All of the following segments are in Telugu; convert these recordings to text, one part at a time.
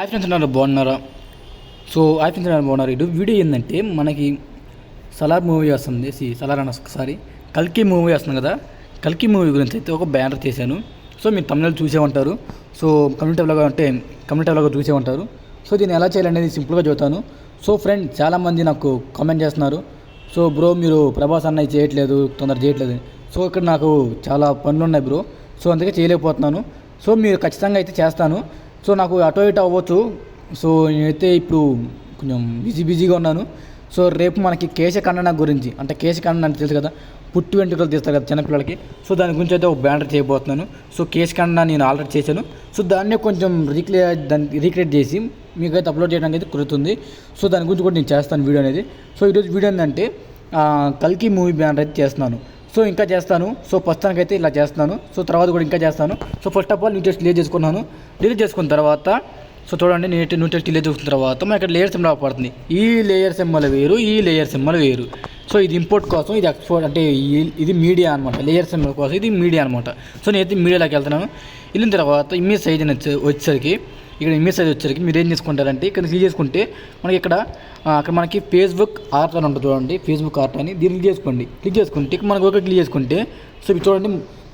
హాయ్ ఫ్రెండ్స్ బాగున్నారా? సో హాయ్ ఫ్రెండ్స్ ఉన్నారు బాగున్నారు. ఇటు వీడియో ఏంటంటే మనకి సలార్ మూవీ వస్తుంది. సి సలార్ అన్న ఒకసారి కల్కి మూవీ వస్తుంది కదా? కల్కి మూవీ గురించి అయితే ఒక బ్యానర్ చేశాను సో మీరు తమిళ చూసే ఉంటారు. సో కమ్యూనిటీ వ్లాగ్ అంటే కమ్యూనిటీ వ్లాగ్ చూసే ఉంటారు. సో దీన్ని ఎలా చేయాలనేది సింపుల్గా చెబుతాను. సో ఫ్రెండ్ చాలామంది నాకు కామెంట్ చేస్తున్నారు. సో బ్రో మీరు ప్రభాస్ అన్నయ్య చేయట్లేదు తొందర చేయట్లేదు. సో ఇక్కడ నాకు చాలా పనులు ఉన్నాయి బ్రో. సో అందుకే చేయలేకపోతున్నాను. సో మీరు ఖచ్చితంగా అయితే చేస్తాను. సో నాకు అటో ఇటో అవ్వచ్చు. సో నేనైతే ఇప్పుడు కొంచెం బిజీ బిజీగా ఉన్నాను. సో రేపు మనకి కేశఖండన గురించి అంటే కేశఖండన అంటే తెలుసు కదా పుట్టి వెంట్రుకలు తీస్తారు కదా చిన్నపిల్లలకి. సో దాని గురించి అయితే ఒక బ్యానర్ చేయబోతున్నాను. సో కేశఖండన నేను ఆల్రెడీ చేశాను. సో దాన్నే కొంచెం రీక్రియ దాన్ని రీక్రియేట్ చేసి మీకైతే అప్లోడ్ చేయడానికి అయితే కుదురుతుంది. సో దాని గురించి కూడా నేను చేస్తాను వీడియో అనేది. సో ఈరోజు వీడియో ఏంటంటే కల్కి మూవీ బ్యానర్ అయితే చేస్తున్నాను. సో ఇంకా చేస్తాను. సో ప్రస్తుతానికి అయితే ఇలా చేస్తున్నాను. సో తర్వాత కూడా ఇంకా చేస్తాను. So first of all new test delete చేసుకున్నాను. డిలీట్ చేసుకున్న తర్వాత సో చూడండి నేను న్యూ టెస్ట్ డిలీట్ చేసుకున్న తర్వాత మనకి ఇక్కడ లేయర్ సింబల్ పడుతుంది ఈ లేయర్ సింబల్ వేరు ఈ లేయర్ సింబల్ వేరు. సో ఇది ఇంపోర్ట్ కోసం ఇది ఎక్స్పోర్ట్ అంటే ఇది మీడియా అనమాట లేయర్ సింబల్ కోసం ఇది మీడియా అనమాట సో నేనైతే మీడియాలోకి వెళ్తున్నాను. వెళ్ళిన తర్వాత ఇమేజ్ సైజ్ వచ్చేసరికి ఇక్కడ ఇమేజ్ సైజ్ వచ్చేసరికి మీరు ఏం చేసుకుంటారంటే ఇక్కడ క్లిక్ చేసుకుంటే మనకి ఇక్కడ అక్కడ మనకి ఫేస్బుక్ ఆర్ట్ అని ఉంటుంది చూడండి. ఫేస్బుక్ ఆర్ట్ అని దీన్ని క్లిక్ చేసుకోండి. క్లిక్ చేసుకుంటే మనకు ఒక క్లిక్ చేసుకుంటే సో ఇది చూడండి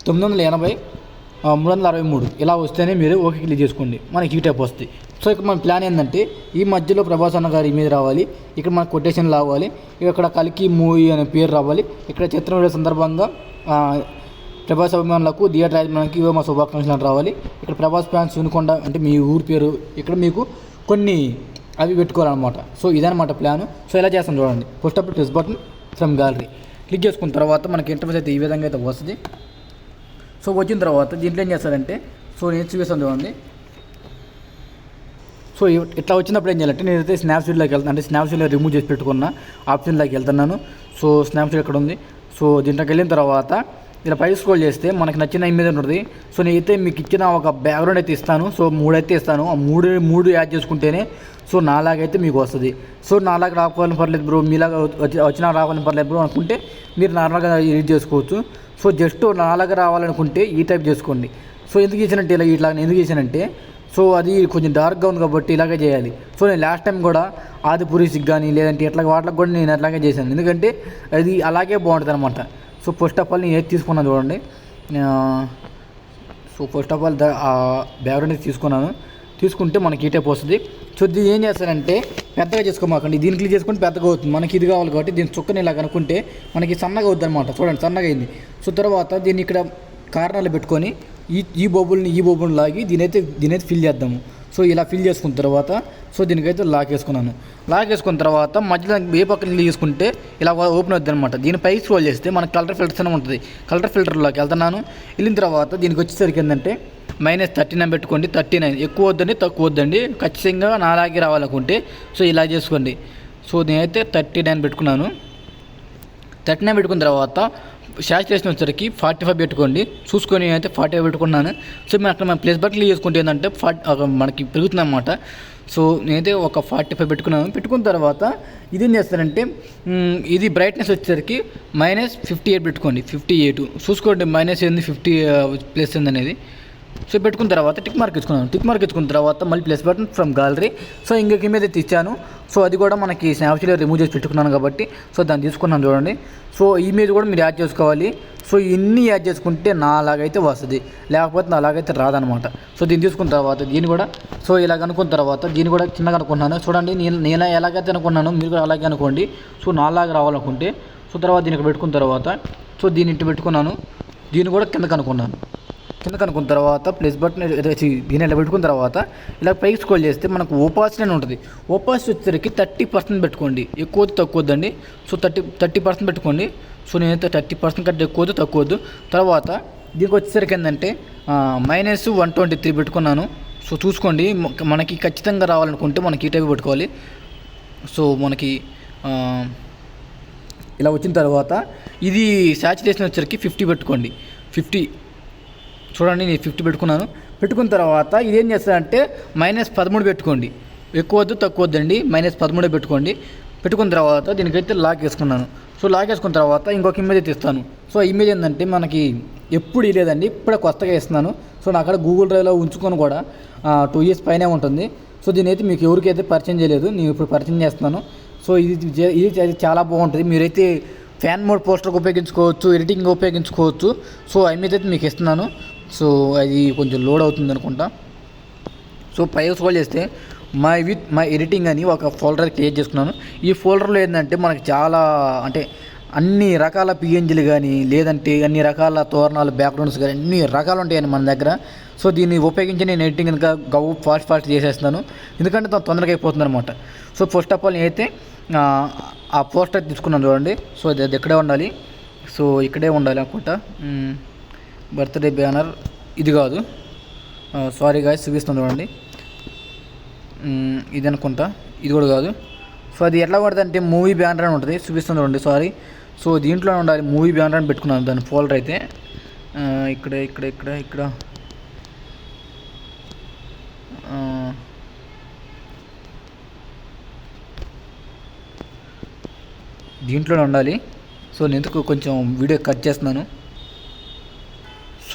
తొమ్మిది వందల ఎనభై మూడు వందల అరవై మూడు. ఇలా వస్తేనే మీరు ఓకే క్లిక్ చేసుకోండి. మనకి ఈ టైప్ వస్తుంది సో ఇక్కడ మన ప్లాన్ ఏంటంటే ఈ మధ్యలో ప్రభాస్ అన్న గారి ఇమేజ్ రావాలి. ఇక్కడ మన కొటేషన్ రావాలి. ఇక్కడ కలికి మూవీ అనే పేరు రావాలి. ఇక్కడ చిత్రం విడుదల సందర్భంగా ప్రభాస్ అభిమానులకు థియేటర్ యాజమాన్యానికి ఇవో మా శుభాకాంక్షలు రావాలి. ఇక్కడ ప్రభాస్ ఫ్యాన్స్ వినుకొండ అంటే మీ ఊరి పేరు ఇక్కడ మీకు కొన్ని అవి పెట్టుకోవాలన్నమాట సో ఇదనమాట ప్లాన్. సో ఇలా చేస్తాం చూడండి. First up press button from gallery click చేసుకున్న తర్వాత మనకి ఇంటర్ఫేస్ అయితే ఈ విధంగా అయితే వస్తుంది. సో వచ్చిన తర్వాత దీంట్లో ఏం చేస్తారంటే సో నేను చూపిస్తాను చూడండి. సో ఇట్లా వచ్చినప్పుడు ఏం చేయాలంటే నేనైతే స్నాప్సీడ్లోకి వెళ్తాను. అంటే స్నాప్సీడ్లో రిమూవ్ చేసి పెట్టుకున్న ఆప్షన్లోకి వెళ్తున్నాను. సో స్నాప్సీడ్ ఇక్కడ ఉంది. సో దీంట్లోకి వెళ్ళిన తర్వాత ఇలా పై స్క్రోల్ చేస్తే మనకి నచ్చిన ఇమేజ్ ఉంటుంది. సో నేనైతే మీకు ఇచ్చిన ఒక బ్యాక్గ్రౌండ్ అయితే ఇస్తాను. సో మూడు అయితే ఇస్తాను. ఆ మూడు మూడు యాడ్ చేసుకుంటేనే సో నాలాగైతే మీకు వస్తుంది. సో నాలాగా రాకపోవాలని పర్లేదు బ్రో మీలాగా వచ్చినా రావాలని పర్లేదు బ్రో అనుకుంటే మీరు నార్మల్గా ఎడిట్ చేసుకోవచ్చు. సో జస్ట్ నాలాగా రావాలనుకుంటే ఈ టైప్ చేసుకోండి. సో ఎందుకు చేసినట్టు ఇలా ఇట్లా ఎందుకు చేశానంటే సో అది కొంచెం డార్క్గా ఉంది కాబట్టి ఇలాగే చేయాలి. సో నేను లాస్ట్ టైం కూడా ఆదిపురీస్కి కానీ లేదంటే ఎట్లా వాటికి కూడా నేను అట్లాగే చేశాను. ఎందుకంటే అది అలాగే బాగుంటుంది అనమాట సో ఫస్ట్ ఆఫ్ ఆల్ నేను ఏది తీసుకున్నాను చూడండి. So first of all background తీసుకున్నాను. తీసుకుంటే మనకి ఈ టైప్ వస్తుంది. సో దీన్ని ఏం చేస్తారంటే పెద్దగా చేసుకోమాకండి. దీన్ని క్లిక్ చేసుకుంటే పెద్దగా అవుతుంది. మనకి ఇది కావాలి కాబట్టి దీని చుక్కని ఇలా కనుక్కుంటే మనకి సన్నగా అవుతుంది అనమాట చూడండి సన్నగా అయింది. సో తర్వాత దీన్ని ఇక్కడ కారణాలు పెట్టుకొని ఈ ఈ బొబ్బుల్ని ఈ బొబ్బుల్ని లాగి దీనైతే దీనైతే ఫిల్ చేద్దాము. సో ఇలా ఫిల్ చేసుకున్న తర్వాత సో దీనికైతే లాక్ వేసుకున్నాను. లాక్ వేసుకున్న తర్వాత మధ్యలో ఏ పక్కన తీసుకుంటే ఇలా ఓపెన్ అవుతుంది అనమాట దీని స్క్రోల్ చేస్తే మనకు కలర్ ఫిల్టర్స్ అని ఉంటుంది. కలర్ ఫిల్టర్లోకి వెళ్తున్నాను. వెళ్ళిన తర్వాత దీనికి వచ్చేసరికి ఏంటంటే మైనస్ థర్టీ నైన్ పెట్టుకోండి. థర్టీ నైన్ ఎక్కువ వద్దండి తక్కువ వద్దండి. ఖచ్చితంగా నాలాగే రావాలనుకుంటే సో ఇలా చేసుకోండి. సో నేనైతే థర్టీ నైన్ పెట్టుకున్నాను. థర్టీ నైన్ పెట్టుకున్న తర్వాత శాచురేషన్ వచ్చరికి ఫార్టీ ఫైవ్ పెట్టుకోండి. చూసుకొని అయితే ఫార్టీ ఫైవ్ పెట్టుకున్నాను. సో మేము అక్కడ మన ప్లేస్ బట్టలు చేసుకుంటే ఏంటంటే ఫార్టీ మనకి పెరుగుతుందన్నమాట. సో నేనైతే ఒక ఫార్టీ ఫైవ్ పెట్టుకున్నాను. పెట్టుకున్న తర్వాత ఇది ఏం చేస్తారంటే ఇది బ్రైట్నెస్ వచ్చేసరికి మైనస్ ఫిఫ్టీ ఎయిట్ పెట్టుకోండి. ఫిఫ్టీ ఎయిట్ చూసుకోండి మైనస్ ఏంది? ఫిఫ్టీ ప్లస్ ఏంది అనేది సో పెట్టుకున్న తర్వాత టిక్ మార్క్ ఇచ్చుకున్నాను టిక్ మార్క్ ఇచ్చుకున్న తర్వాత మళ్ళీ plus button from gallery so ఇంకొక ఇమేజ్ అయితే ఇచ్చాను సో అది కూడా మనకి స్నాప్సీట్లో రిమూవ్ చేసి పెట్టుకున్నాను కాబట్టి సో దాన్ని తీసుకున్నాను చూడండి. సో ఈ ఇమేజ్ కూడా మీరు యాడ్ చేసుకోవాలి. సో ఇన్ని యాడ్ చేసుకుంటే నా అలాగైతే వస్తుంది. లేకపోతే నా అలాగైతే రాదనమాట. సో దీన్ని తీసుకున్న తర్వాత దీన్ని కూడా సో ఇలా అనుకున్న తర్వాత దీన్ని కూడా చిన్నగా అనుకున్నాను చూడండి నేను నేను ఎలాగైతే అనుకున్నాను మీరు కూడా అలాగే అనుకోండి. సో నా అలాగే రావాలనుకుంటే సో తర్వాత దీనికి పెట్టుకున్న తర్వాత సో దీన్ని ఇటు పెట్టుకున్నాను. దీన్ని కూడా కిందకు అనుకున్నాను. కింద కనుక్కున్న తర్వాత ప్లస్ బటన్ దీని ఇలా పెట్టుకున్న తర్వాత ఇలా పైకి స్కోల్ చేస్తే మనకు ఓపాసిటీ అని ఉంటుంది. ఓపాసిటీ వచ్చేసరికి థర్టీ పర్సెంట్ పెట్టుకోండి. ఎక్కువ తక్కువద్దండి తక్కువ వద్దండి. సో థర్టీ థర్టీ పర్సెంట్ పెట్టుకోండి. సో నేనైతే థర్టీ పర్సెంట్ కంటే ఎక్కువ తక్కువ వద్దు. తర్వాత దీనికి వచ్చేసరికి ఏంటంటే మైనస్ వన్ ట్వంటీ త్రీ పెట్టుకున్నాను. సో చూసుకోండి మనకి ఖచ్చితంగా రావాలనుకుంటే మనకి ఈ టైప్ పెట్టుకోవాలి. సో మనకి ఇలా వచ్చిన తర్వాత ఇది శాచురేషన్ వచ్చరికి ఫిఫ్టీ పెట్టుకోండి. ఫిఫ్టీ చూడండి నేను ఫిఫ్టీ పెట్టుకున్నాను. పెట్టుకున్న తర్వాత ఇదేం చేస్తారంటే మైనస్ పదమూడు పెట్టుకోండి. ఎక్కువ వద్దు తక్కువ వద్దండి. మైనస్ పదమూడే పెట్టుకోండి. పెట్టుకున్న తర్వాత దీనికైతే లాక్ వేసుకున్నాను. సో లాక్ వేసుకున్న తర్వాత ఇంకొక ఇమేజ్ అయితే ఇస్తాను సో ఇమేజ్ ఏంటంటే మనకి ఎప్పుడు లేదండి ఇప్పుడే కొత్తగా ఇస్తున్నాను సో నా అక్కడ గూగుల్ డ్రైవ్లో ఉంచుకొని కూడా టూ ఇయర్స్ పైనే ఉంటుంది. సో దీని అయితే మీకు ఎవరికైతే పరిచయం చేయలేదు నేను ఇప్పుడు పరిచయం చేస్తున్నాను. సో ఇది ఇది చాలా బాగుంటుంది. మీరైతే ఫ్యాన్ మోడ్ పోస్టర్కి ఉపయోగించుకోవచ్చు ఎడిటింగ్ ఉపయోగించుకోవచ్చు. సో అవి మీద అయితే మీకు ఇస్తున్నాను. సో అది కొంచెం లోడ్ అవుతుంది అనుకుంటా. సో పైగా స్క్రోల్ చేస్తే మై విత్ మై ఎడిటింగ్ అని ఒక ఫోల్డర్ క్రియేట్ చేసుకున్నాను. ఈ ఫోల్డర్లో ఏంటంటే మనకి చాలా అంటే అన్ని రకాల పిఎన్జీలు కానీ లేదంటే అన్ని రకాల తోరణాలు బ్యాక్గ్రౌండ్స్ కానీ అన్ని రకాలు ఉంటాయని మన దగ్గర. సో దీన్ని ఉపయోగించి నేను ఎడిటింగ్ ఇంకా గవ్వు ఫాస్ట్ ఫాస్ట్ చేసేస్తున్నాను. ఎందుకంటే తను తొందరగా అయిపోతుంది అనమాట సో ఫస్ట్ ఆఫ్ ఆల్ నేనైతే ఆ, పోస్టర్ తీసుకున్నాను చూడండి. సో అది అది ఇక్కడే ఉండాలి. సో ఇక్కడే ఉండాలి అనుకుంటా. బర్త్డే బ్యానర్ ఇది కాదు. సారీ గాయస్ చూపిస్తుంది చూడండి. ఇది అనుకుంటా. ఇది కూడా కాదు. సో అది ఎట్లా పడుతుంది అంటే మూవీ బ్యానర్ అని ఉంటుంది. చూపిస్తుంది చూడండి సారీ. సో దీంట్లో ఉండాలి మూవీ బ్యానర్ అని పెట్టుకున్నాను దాని ఫోల్డర్ అయితే. ఇక్కడ ఇక్కడ ఇక్కడ ఇక్కడ. దీంట్లోనే ఉండాలి. సో నేను ఎందుకు కొంచెం వీడియో కట్ చేస్తున్నాను.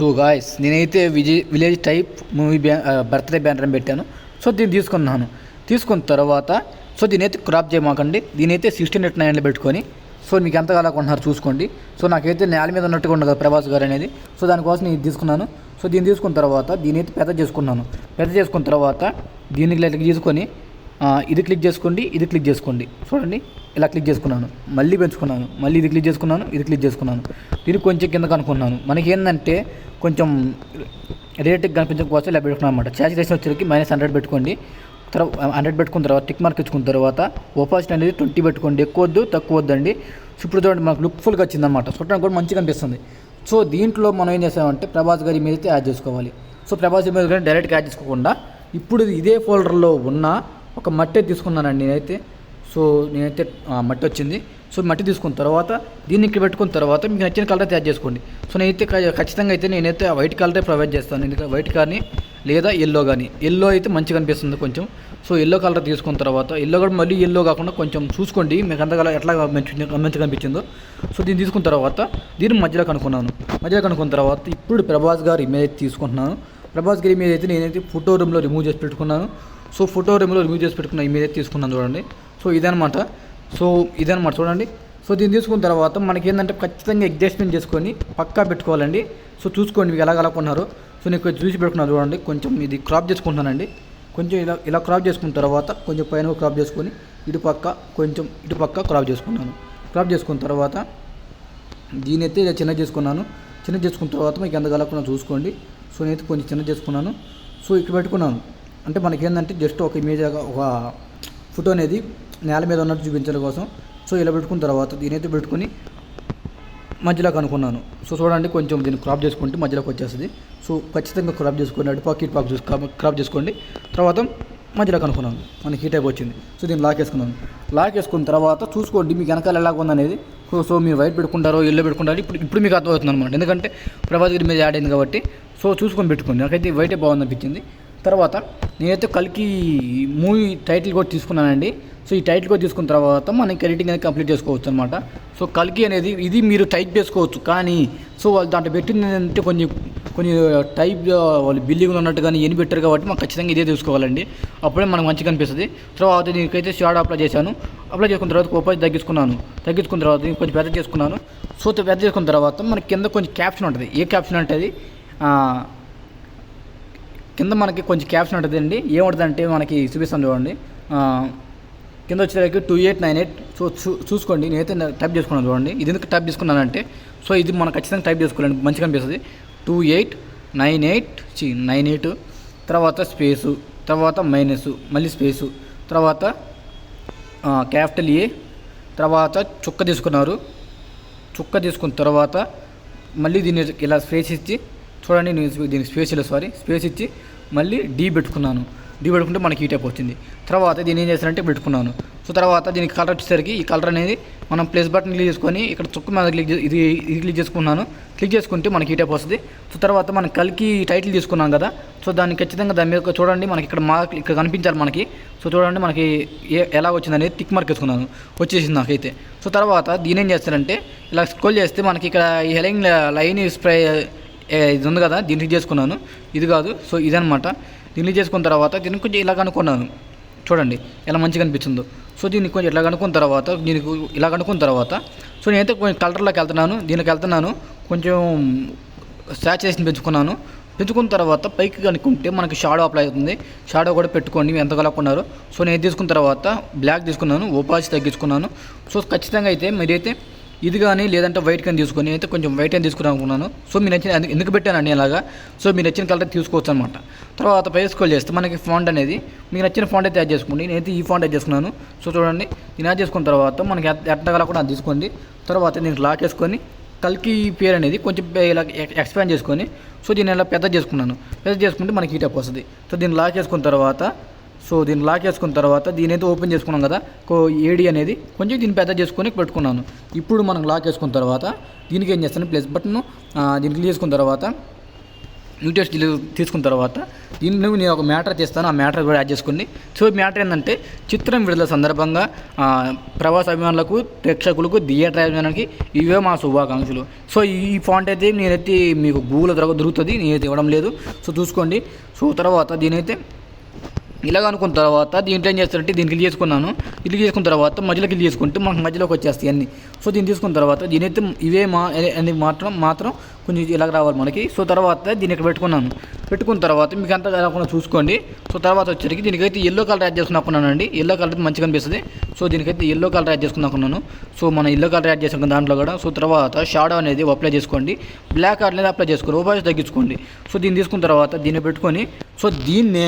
సో గాయస్ నేనైతే విజయ్ విలేజ్ టైప్ మూవీ బ్యా బర్త్డే బ్యానర్ అని పెట్టాను. సో దీన్ని తీసుకున్నాను. తీసుకున్న తర్వాత సో దీని అయితే క్రాప్ చేయమాకండి. దీని అయితే సిక్స్టీన్ ఎయిట్ నైన్లో పెట్టుకొని సో మీకు ఎంత కాలకుంటున్నారు చూసుకోండి. సో నాకైతే నేల మీద ఉన్నట్టుగా ఉండదు ప్రభాస్ గారు అనేది. సో దానికోసం నేను తీసుకున్నాను. సో దీన్ని తీసుకున్న తర్వాత దీని అయితే పెద్ద చేసుకున్నాను. పెద్ద చేసుకున్న తర్వాత దీనికి ఇలా తీసుకొని ఇది క్లిక్ చేసుకోండి ఇది క్లిక్ చేసుకోండి. చూడండి. ఇలా క్లిక్ చేసుకున్నాను. మళ్ళీ పెంచుకున్నాను. మళ్ళీ ఇది క్లిక్ చేసుకున్నాను. ఇది క్లిక్ చేసుకున్నాను. దీన్ని కొంచెం కింద కనుక్కున్నాను మనకి ఏంటంటే కొంచెం రేటుకి కనిపించడం కోసం ఇలా పెట్టుకున్నాను అనమాట సాచురేషన్ వచ్చేసరికి మైనస్ హండ్రెడ్ పెట్టుకోండి. తర్వాత హండ్రెడ్ పెట్టుకున్న తర్వాత టిక్ మార్క్ ఇచ్చుకున్న తర్వాత ఓపాసిటీ అనేది ట్వంటీ పెట్టుకోండి. ఎక్కువ వద్దు తక్కువ వద్దండి. ఇప్పుడు చూడండి మనకు లుక్ ఫుల్గా వచ్చిందన్నమాట. చూడడానికి కూడా మంచిగా అనిపిస్తుంది సో దీంట్లో మనం ఏం చేసామంటే ప్రభాస్ గారి మీద అయితే యాడ్ చేసుకోవాలి. సో ప్రభాస్ గారి మీద కానీ డైరెక్ట్గా యాడ్ చేసుకోకుండా ఇప్పుడు ఇదే ఫోల్డర్లో ఉన్న ఒక మట్టి తీసుకున్నానండి నేనైతే. సో నేనైతే ఆ, మట్టి వచ్చింది. సో మట్టి తీసుకున్న తర్వాత దీన్ని ఇక్కడ పెట్టుకున్న తర్వాత మీకు నచ్చిన కలర్ తయారు చేసుకోండి. సో నేనైతే ఖచ్చితంగా అయితే నేనైతే ఆ వైట్ కలరే ప్రొవైడ్ చేస్తాను. ఎందుకంటే వైట్ కానీ లేదా ఎల్లో కానీ ఎల్లో అయితే మంచిగా అనిపిస్తుంది కొంచెం. సో ఎల్లో కలర్ తీసుకున్న తర్వాత ఎల్లో కూడా మళ్ళీ ఎల్లో కాకుండా కొంచెం చూసుకోండి. మీకు అంతగా ఎట్లా మంచి మంచిగా అనిపించిందో. సో దీన్ని తీసుకున్న తర్వాత దీన్ని మధ్యలో కనుక్కున్నాను. మధ్యలో కనుక్కున్న తర్వాత ఇప్పుడు ప్రభాస్ గారి ఇమేజ్ తీసుకుంటున్నాను. ప్రభాస్ గారి ఇమేజ్ అయితే నేనైతే ఫోటో రూమ్లో రిమూవ్ చేసి పెట్టుకున్నాను. సో ఫోటో రూమ్లో రిమూవ్ చేసి పెట్టుకున్న ఇమేజ్ అయితే తీసుకున్నాను చూడండి. సో ఇదనమాట సో ఇదనమాట చూడండి. సో దీన్ని తీసుకున్న తర్వాత మనకి ఏంటంటే ఖచ్చితంగా అడ్జస్ట్మెంట్ చేసుకొని పక్కా పెట్టుకోవాలండి. సో చూసుకోండి మీకు ఎలా కలగకున్నారు సో నేను కొంచెం చూసి పెట్టుకున్నాను చూడండి. కొంచెం ఇది క్రాప్ చేసుకుంటానండి కొంచెం ఇలా ఇలా క్రాప్ చేసుకున్న తర్వాత కొంచెం పైన క్రాప్ చేసుకొని ఇటు పక్క కొంచెం ఇటు పక్క క్రాప్ చేసుకున్నాను. క్రాప్ చేసుకున్న తర్వాత దీని అయితే ఇలా చిన్న చేసుకున్నాను. చిన్న చేసుకున్న తర్వాత మీకు ఎంత కలగకుండా చూసుకోండి. సో నేనైతే కొంచెం చిన్న చేసుకున్నాను. సో ఇక్కడ పెట్టుకున్నాను. అంటే మనకి ఏంటంటే జస్ట్ ఒక ఇమేజ్ ఒక ఫోటో అనేది నేల మీద ఉన్నట్టు చూపించడం కోసం సో ఇలా పెట్టుకున్న తర్వాత దీనైతే పెట్టుకొని మధ్యలో కనుక్కున్నాను సో చూడండి కొంచెం దీన్ని క్రాప్ చేసుకుంటే మధ్యలోకి వచ్చేస్తుంది. సో ఖచ్చితంగా క్రాప్ చేసుకోండి. అటు పక్క ఇటు చూసి క్రాప్ చేసుకోండి. తర్వాత మధ్యలో కనుక్కున్నాను మనకి ఈ టైప్ వచ్చింది. సో దీన్ని లాక్ వేసుకున్నాను లాక్ వేసుకున్న తర్వాత చూసుకోండి మీకు వెనకాల ఎలా ఉందనేది. సో సో మీరు వైట్ పెట్టుకుంటారో ఎల్లో పెట్టుకుంటారో ఇప్పుడు ఇప్పుడు మీకు అర్థమవుతుంది అనమాట ఎందుకంటే ప్రభాస్ గారి మీద యాడ్ అయింది కాబట్టి. సో చూసుకొని పెట్టుకోండి. నాకైతే వైటే బాగుంది అనిపించింది తర్వాత నేనైతే కలికి మూవీ టైటిల్ కూడా తీసుకున్నానండి. సో ఈ టైటిల్ కూడా తీసుకున్న తర్వాత మనకి ఎడిటింగ్ అనేది కంప్లీట్ చేసుకోవచ్చు అనమాట సో కలికి అనేది ఇది మీరు టైప్ చేసుకోవచ్చు. కానీ సో వాళ్ళు దాంట్లో పెట్టిందంటే కొన్ని కొన్ని టైప్ వాళ్ళు బిల్డింగ్లు ఉన్నట్టు కానీ ఎన్ని పెట్టారు కాబట్టి మాకు ఖచ్చితంగా ఇదే తీసుకోవాలండి అప్పుడే మనకు మంచిగా అనిపిస్తుంది. తర్వాత దీనికైతే షార్ట్ అప్లై చేశాను. అప్లై చేసుకున్న తర్వాత ఉపాధి తగ్గించుకున్నాను. తగ్గించుకున్న తర్వాత కొంచెం పెద్ద చేసుకున్నాను. సో పెద్ద చేసుకున్న తర్వాత మనకి కింద కొంచెం క్యాప్షన్ ఉంటుంది. ఏ క్యాప్షన్ అంటే కింద మనకి కొంచెం క్యాప్షన్ ఉంటుంది అండి ఏముంటుంది మనకి చూపిస్తాను చూడండి. కింద వచ్చేసరికి two eight nine eight. So చూ చూసుకోండి. నేనైతే టైప్ చేసుకున్నాను చూడండి. ఇది ఎందుకు టైప్ చేసుకున్నానంటే సో ఇది మనం ఖచ్చితంగా టైప్ చేసుకోవాలండి. మంచిగా అనిపిస్తుంది. టూ ఎయిట్ నైన్ ఎయిట్ చి నైన్ ఎయిట్. తర్వాత స్పేసు తర్వాత మైనస్ మళ్ళీ స్పేసు. తర్వాత క్యాపిటల్ ఏ. తర్వాత చుక్క తీసుకున్నారు. చుక్క తీసుకున్న తర్వాత మళ్ళీ దీన్ని ఇలా స్పేస్ ఇచ్చి చూడండి నేను దీనికి స్పేస్ ఇలా సారీ స్పేస్ ఇచ్చి మళ్ళీ డీ పెట్టుకున్నాను. డీ పెట్టుకుంటే మనకి ఈ టైప్ వచ్చింది. తర్వాత దీన్ని ఏం చేశానంటే పెట్టుకున్నాను. సో తర్వాత దీనికి కలర్ వచ్చేసరికి ఈ కలర్ అనేది మనం ప్లస్ బటన్ క్లిక్ చేసుకొని ఇక్కడ చుక్క మీద క్లిక్ ఇది ఇది క్లిక్ చేసుకున్నాను క్లిక్ చేసుకుంటే మనకి ఈ టైప్ వస్తుంది. సో తర్వాత మనం కలికి టైటిల్ తీసుకున్నాం కదా. సో దాన్ని ఖచ్చితంగా దాని మీద చూడండి మనకి ఇక్కడ మార్క్ ఇక్కడ కనిపించాలి మనకి. సో చూడండి మనకి ఏ ఎలా వచ్చిందనేది టిక్ మార్క్ వేసుకున్నాను. వచ్చేసింది నాకైతే. సో తర్వాత దీని ఏం చేస్తారంటే ఇలా స్క్రోల్ చేస్తే మనకి ఇక్కడ ఈ హెలింగ్ లైన్ స్ప్రే ఇది ఉంది కదా దీన్ని చేసుకున్నాను. ఇది కాదు సో ఇదనమాట దీన్ని చేసుకున్న తర్వాత దీనికి కొంచెం ఇలా కనుక్కున్నాను చూడండి ఎలా మంచిగా అనిపించిందో సో దీన్ని కొంచెం ఇలా కనుక్కున్న తర్వాత దీనికి ఇలా కనుక్కున్న తర్వాత సో నేనైతే కొంచెం కలర్లోకి వెళ్తున్నాను దీనికి వెళ్తున్నాను కొంచెం సాచురేషన్ పెంచుకున్నాను. పెంచుకున్న తర్వాత పైకి కనుక్కుంటే మనకి షాడో అప్లై అవుతుంది. షాడో కూడా పెట్టుకోండి ఎంత కలగకున్నారు సో నేను తీసుకున్న తర్వాత బ్లాక్ తీసుకున్నాను ఓపాసి తగ్గించుకున్నాను. సో ఖచ్చితంగా అయితే మీరైతే ఇది కానీ లేదంటే వైట్ కానీ తీసుకొని అయితే కొంచెం వైట్ అని తీసుకుని అనుకున్నాను. సో మీరు నచ్చిన ఎందుకు- పెట్టానండి అలాగా సో మీరు నచ్చిన కలర్ తీసుకోవచ్చు అనమాట తర్వాత పై స్కోల్ చేస్తే మనకి ఫాంట్ అనేది మీకు నచ్చిన ఫాంట్ అయితే యాడ్ చేసుకోండి. నేనైతే ఈ ఫాంట్ యాడ్ చేసుకున్నాను. సో చూడండి నేను యాడ్ చేసుకున్న తర్వాత మనకి ఎట్టగల కూడా అది తీసుకోండి. తర్వాత దీనికి లాక్ చేసుకొని కల్కి పేరు అనేది కొంచెం పే- ఇలా ఎక్స్పాండ్ చేసుకొని సో దీన్ని ఇలా పెద్ద చేసుకున్నాను. పెద్ద చేసుకుంటే మనకి ఈ టైప్ వస్తుంది. సో దీన్ని లాక్ చేసుకున్న తర్వాత సో దీన్ని లాక్ చేసుకున్న తర్వాత దీని అయితే ఓపెన్ చేసుకున్నాం కదా కో ఏడి అనేది కొంచెం దీన్ని పెద్ద చేసుకొని పెట్టుకున్నాను. ఇప్పుడు మనం లాక్ చేసుకున్న తర్వాత దీనికి ఏం చేస్తాను ప్లస్ బటన్ దీనికి క్లిక్ చేసుకున్న తర్వాత న్యూటెస్ తీసుకున్న తర్వాత దీన్ని నేను ఒక మ్యాటర్ చేస్తాను ఆ మ్యాటర్ కూడా యాడ్ చేసుకోండి. సో మ్యాటర్ ఏంటంటే చిత్రం విడుదల సందర్భంగా ప్రవాస అభిమానులకు ప్రేక్షకులకు థియేటర్ అభిమానులకి ఇవే మా శుభాకాంక్షలు. సో ఈ ఫాంట్ అయితే నేనైతే మీకు గూగుల్ దొరక దొరుకుతుంది నేనైతే ఇవ్వడం లేదు. సో చూసుకోండి. సో తర్వాత దీనైతే ఇలాగ అనుకున్న తర్వాత దీంట్లో ఏం చేస్తారంటే దీనికి క్లిక్ చేసుకున్నాను. ఇది చేసుకున్న తర్వాత మధ్యలో క్లిక్ చేసుకుంటే మనకు మధ్యలోకి వచ్చేస్తాయి అన్నీ. సో దీన్ని తీసుకున్న తర్వాత దీనైతే ఇవే మా అని మాత్రం మాత్రం కొంచెం ఇలాగ రావాలి మనకి. సో తర్వాత దీన్ని ఇక్కడ పెట్టుకున్నాను. పెట్టుకున్న తర్వాత మీకు అంతా కాకుండా చూసుకోండి. సో తర్వాత వచ్చేసరికి దీనికైతే ఎల్లో కలర్ యాడ్ చేసుకున్నాకున్నానండి. ఎల్లో కలర్ అయితే మంచిగా అనిపిస్తుంది. సో దీనికైతే ఎల్లో కలర్ యాడ్ చేసుకున్నాకున్నాను. సో మన ఎల్లో కలర్ యాడ్ చేసుకున్న దాంట్లో కూడా. సో తర్వాత షాడో అనేది అప్లై చేసుకోండి. బ్లాక్ కలర్ అనేది అప్లై చేసుకోండి. ఓపాస్ తగ్గించుకోండి. సో దీన్ని తీసుకున్న తర్వాత దీన్ని పెట్టుకొని సో దీన్నే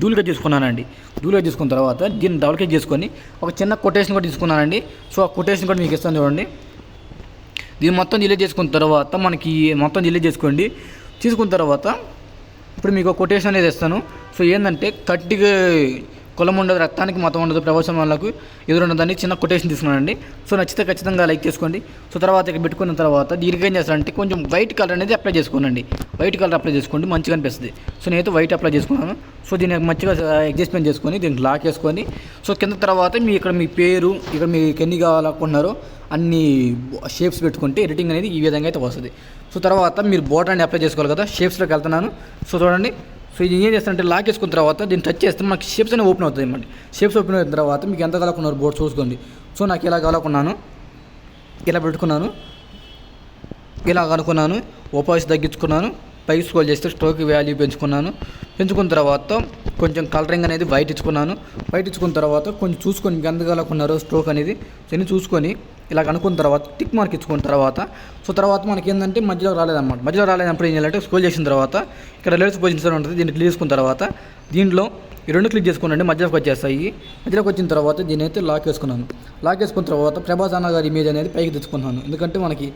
డూల్గా తీసుకున్నానండి డూల్గా తీసుకున్న తర్వాత దీన్ని డబుల్ క్లిక్ చేసుకొని ఒక చిన్న కొటేషన్ కూడా తీసుకున్నానండి. సో ఆ కొటేషన్ కూడా మీకు ఇస్తాను చూడండి. దీన్ని మొత్తం డిలీట్ చేసుకున్న తర్వాత మనకి మొత్తం డిలీట్ చేసుకోండి. తీసుకున్న తర్వాత ఇప్పుడు మీకు కొటేషన్ అనేది ఇస్తాను. సో ఏంటంటే కట్టిగా కులం ఉండదు రక్తానికి మతం ఉండదు ప్రవచన వాళ్ళకు ఎదురుండదని చిన్న కొటేషన్ తీసుకున్నానండి. సో నచ్చితే ఖచ్చితంగా లైక్ చేసుకోండి. సో తర్వాత ఇక పెట్టుకున్న తర్వాత దీనికి ఏం చేస్తారంటే కొంచెం వైట్ కలర్ అనేది అప్లై చేసుకోనండి. వైట్ కలర్ అప్లై చేసుకోండి మంచిగా అనిపిస్తుంది. సో నేనైతే వైట్ అప్లై చేసుకున్నాను. సో దీన్ని మంచిగా అడ్జస్ట్మెంట్ చేసుకొని దీనికి లాక్ చేసుకొని సో కింద తర్వాత మీ ఇక్కడ మీ పేరు ఇక్కడ మీకు ఎన్ని కావాలనుకుంటున్నారో అన్ని షేప్స్ పెట్టుకుంటే ఎడిటింగ్ అనేది ఈ విధంగా అయితే వస్తుంది. సో తర్వాత మీరు బోర్డర్ అని అప్లై చేసుకోవాలి కదా షేప్స్లోకి వెళ్తున్నాను. సో చూడండి. సో ఇది ఏం చేస్తారంటే లాక్ చేసుకున్న తర్వాత దీన్ని టచ్ చేస్తే మనకి షేప్స్ అనేవి ఓపెన్ అవుతుంది అన్నమాట. షేప్స్ ఓపెన్ అయిన తర్వాత మీకు ఎంత కావాలనుకున్నారు బోర్డు చూసుకోండి. సో నాకు ఇలా కావాలనుకున్నాను ఇలా పెట్టుకున్నాను. ఇలా అనుకున్నాను ఓపాయిస్ తగ్గించుకున్నాను. పై స్కోల్ చేస్తే స్ట్రోక్ వాల్యూ పెంచుకున్నాను. పెంచుకున్న తర్వాత కొంచెం కలరింగ్ అనేది వైట్ ఇచ్చుకున్నాను. వైట్ ఇచ్చుకున్న తర్వాత కొంచెం చూసుకొని మీకు ఎంత కావాలనుకున్నారో స్ట్రోక్ అనేది దీన్ని చూసుకొని ఇలా అనుకున్న తర్వాత టిక్ మార్క్ ఇచ్చుకున్న తర్వాత సో తర్వాత మనకి ఏంటంటే మధ్యలో రాలేదన్నమాట. మధ్యలో రాలేదన్నప్పుడు ఏం చేయాలంటే స్క్రోల్ చేసిన తర్వాత ఇక్కడ లెట్స్ పొజిషన్ ఉంటుంది దీన్ని క్లిక్ చేసుకున్న తర్వాత దీంట్లో ఈ రెండు క్లిక్ చేసుకోనండి మధ్యలోకి వచ్చేస్తాయి. మధ్యలోకి వచ్చిన తర్వాత దీని అయితే లాక్ వేసుకున్నాను లాక్ వేసుకున్న తర్వాత ప్రభాస్ అన్న గారి ఇమేజ్ అనేది పైకి తెచ్చుకున్నాను. ఎందుకంటే మనకి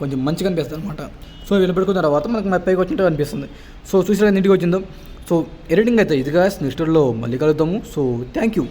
కొంచెం మంచిగా అనిపిస్తుంది అనమాట సో వీళ్ళు పెట్టుకున్న తర్వాత మనకి మన పైకి వచ్చినట్టు అనిపిస్తుంది. సో చూసిన ఇంటికి వచ్చిందో? సో ఎడిటింగ్ అయితే ఇదిగా నెక్స్ట్లో మళ్ళీ కలుగుతాము సో థ్యాంక్ యూ